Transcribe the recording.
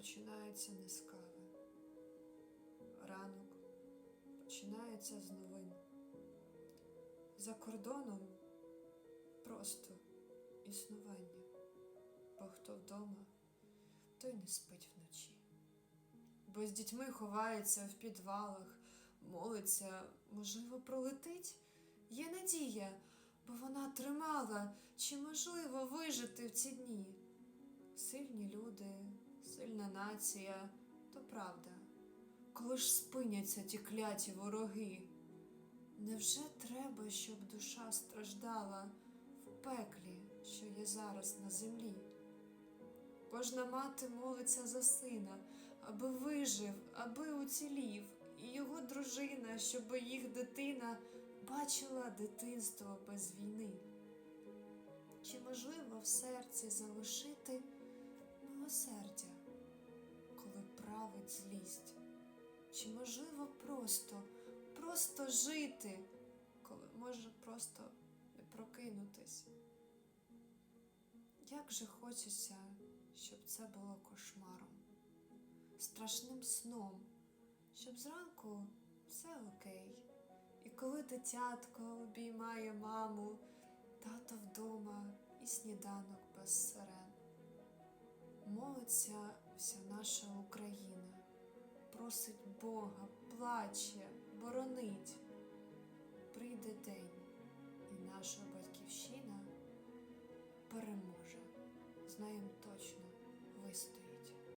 починається не з кави. Ранок починається з новин. За кордоном просто існування. Бо хто вдома, той не спить вночі. Бо з дітьми ховається в підвалах, молиться, можливо, пролетить. Є надія, бо вона тримала, чи можливо вижити в ці дні. Сильні люди, сильна нація, то правда. Коли ж спиняться ті кляті вороги? Невже треба, щоб душа страждала в пеклі, що є зараз на землі? Кожна мати молиться за сина, аби вижив, аби уцілів, і його дружина, щоб їх дитина бачила дитинство без війни. Чи можливо в серці залишити коли злість? Чи можливо просто, просто жити, коли може просто не прокинутись? Як же хочеться, щоб це було кошмаром, страшним сном, щоб зранку все окей. І коли дитятко обіймає маму, тато вдома і сніданок без сирен. Молиться вся наша Україна, просить Бога, плаче, боронить. Прийде день, і наша батьківщина переможе.